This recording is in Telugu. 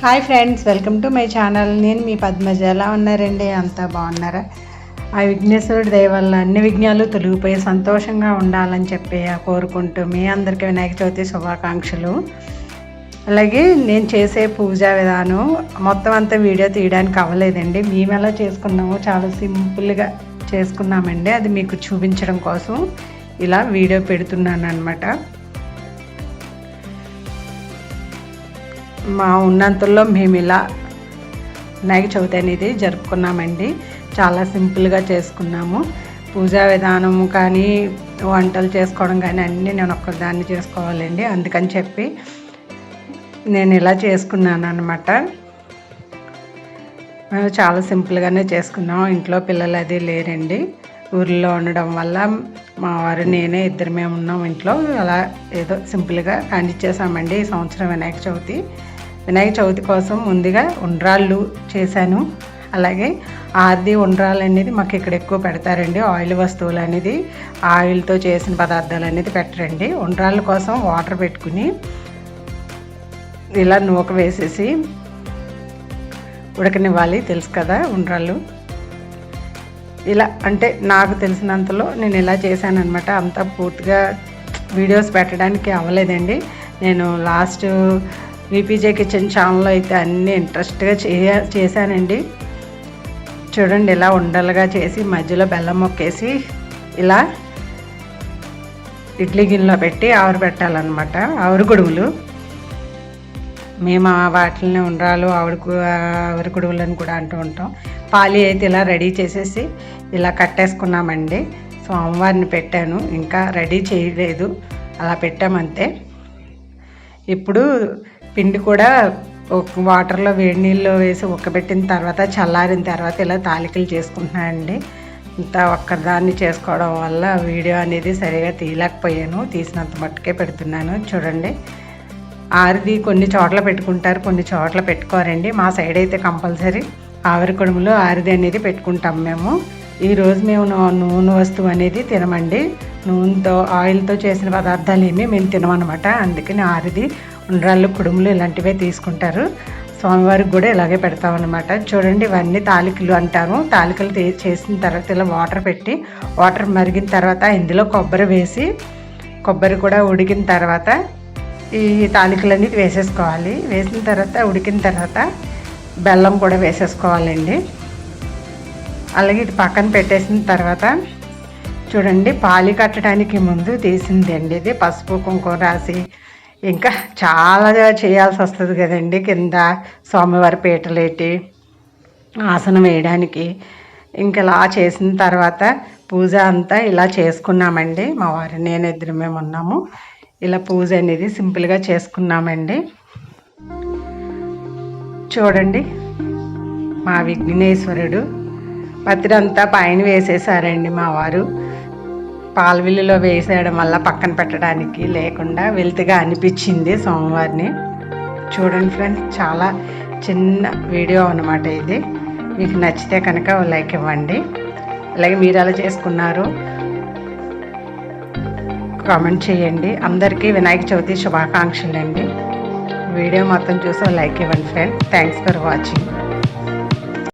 Hi friends welcome to my channel. నేను మీ పద్మజ. ఎలా ఉన్నారండి? అంతా బాగున్నారా? ఆ విఘ్నేశ్వరుడి దయ వల్ల అన్ని విఘ్నాలు తొలగిపోయి సంతోషంగా ఉండాలని చెప్పి కోరుకుంటూ మీ అందరికీ వినాయక చవితి శుభాకాంక్షలు. అలాగే నేను చేసే పూజా విధానం మొత్తం అంతా వీడియో తీయడానికి అవ్వలేదండి. మేము ఎలా చేసుకున్నామో చాలా సింపుల్గా చేసుకున్నామండి. అది మీకు చూపించడం కోసం ఇలా వీడియో పెడుతున్నాను అనమాట మా ఉన్నంతలో మేము ఇలా వినాయక చవితి అనేది జరుపుకున్నామండి. చాలా సింపుల్గా చేసుకున్నాము. పూజా విధానము కానీ వంటలు చేసుకోవడం కానీ అన్నీ నేను ఒక్కదాన్ని చేసుకోవాలండి. అందుకని చెప్పి నేను ఇలా చేసుకున్నాను అనమాట మేము చాలా సింపుల్గానే చేసుకున్నాం. ఇంట్లో పిల్లలు అది లేరండి. ఊర్లో ఉండడం వల్ల మా వారు నేనే ఇద్దరు మేము ఉన్నాం ఇంట్లో. అలా ఏదో సింపుల్గా కానిచ్చేసామండి ఈ సంవత్సరం వినాయక చవితి. వినాయక చవితి కోసం ముందుగా ఉండ్రాళ్ళు చేశాను. అలాగే ఆది ఉండ్రాలు అనేది మాకు ఇక్కడ ఎక్కువ పెడతారండి. ఆయిల్ వస్తువులు అనేది ఆయిల్తో చేసిన పదార్థాలు అనేది పెట్టరండి. ఉండ్రాళ్ళ కోసం వాటర్ పెట్టుకుని ఇలా నూక వేసేసి ఉడకనివ్వాలి. తెలుసు కదా ఉండ్రాళ్ళు. ఇలా అంటే నాకు తెలిసినంతలో నేను ఇలా చేశాను అనమాట అంతా పూర్తిగా వీడియోస్ పెట్టడానికి అవ్వలేదండి. నేను లాస్ట్ విపిజే కిచెన్ ఛానల్లో అయితే అన్నీ ఇంట్రెస్ట్గా చేయ చేశానండి. చూడండి ఇలా ఉండలుగా చేసి మధ్యలో బెల్లం మొక్కేసి ఇలా ఇడ్లీ గిన్నెలో పెట్టి ఆవిరి పెట్టాలన్నమాట ఆవిరి గొడుగులు మేము వాటిని ఉండ్రాలు ఆవిడ ఆవిరి గుడుములని కూడా అంటూ ఉంటాం. పాలి అయితే ఇలా రెడీ చేసేసి ఇలా కట్టేసుకున్నామండి. సోమవారిని పెట్టాను. ఇంకా రెడీ చేయలేదు. అలా పెట్టామంతే. ఇప్పుడు పిండి కూడా ఒక వాటర్లో వేడి నీళ్ళు వేసి ఉక్కబెట్టిన తర్వాత చల్లారిన తర్వాత ఇలా తాలికలు చేసుకుంటున్నానండి ఇంత ఒక్కదాన్ని చేసుకోవడం వల్ల వీడియో అనేది సరిగా తీయలేకపోయాను. తీసినంత మట్టుకే పెడుతున్నాను. చూడండి. ఆరిది కొన్ని చోట్ల పెట్టుకుంటారు కొన్ని చోట్ల పెట్టుకోరండి. మా సైడ్ అయితే కంపల్సరీ ఆవిరి కుడుములు ఆరిది అనేది పెట్టుకుంటాం మేము. ఈరోజు మేము నూనె వస్తువు అనేది తినమండి. నూనెతో ఆయిల్తో చేసిన పదార్థాలు ఏమి మేము తినమన్నమాట. అందుకని ఆరిది ఉండ్రాళ్ళు కుడుములు ఇలాంటివే తీసుకుంటారు. స్వామివారికి కూడా ఇలాగే పెడతామన్నమాట. చూడండి ఇవన్నీ తాలికలు అంటాము. తాలికలు చేసిన తర్వాత ఇలా వాటర్ పెట్టి వాటర్ మరిగిన తర్వాత ఇందులో కొబ్బరి వేసి కొబ్బరి కూడా ఉడికిన తర్వాత ఈ తాలికలన్నీ వేసేసుకోవాలి. వేసిన తర్వాత ఉడికిన తర్వాత బెల్లం కూడా వేసేసుకోవాలండి. అలాగే ఇది పక్కన పెట్టేసిన తర్వాత చూడండి పాలి కట్టడానికి ముందు తీసింది అండి ఇది. పసుపు కుంకుమ రాసి ఇంకా చాలా చేయాల్సి వస్తుంది కదండి కింద స్వామివారి పీటలేటి ఆసనం వేయడానికి. ఇంకా ఇలా చేసిన తర్వాత పూజ అంతా ఇలా చేసుకున్నామండి. మా వారి నేను ఇద్దరు మేము ఉన్నాము. ఇలా పూజ అనేది సింపుల్గా చేసుకున్నామండి. చూడండి మా విఘ్నేశ్వరుడు పత్రంతా పైన వేసేసారండి మా వారు. పాలవిల్లులో వేసేయడం వల్ల పక్కన పెట్టడానికి లేకుండా వెల్తిగా అనిపించింది సోమవారిని చూడండి ఫ్రెండ్స్ చాలా చిన్న వీడియో అనమాట ఇది. మీకు నచ్చితే కనుక లైక్ ఇవ్వండి. అలాగే మీరు ఎలా చేసుకున్నారు? కామెంట్ చేయండి. అందరికీ వినాయక చవితి శుభాకాంక్షలు అండి వీడియో మొత్తం చూసి లైక్ ఇవ్వండి ఫ్రెండ్ థ్యాంక్స్ ఫర్ వాచింగ్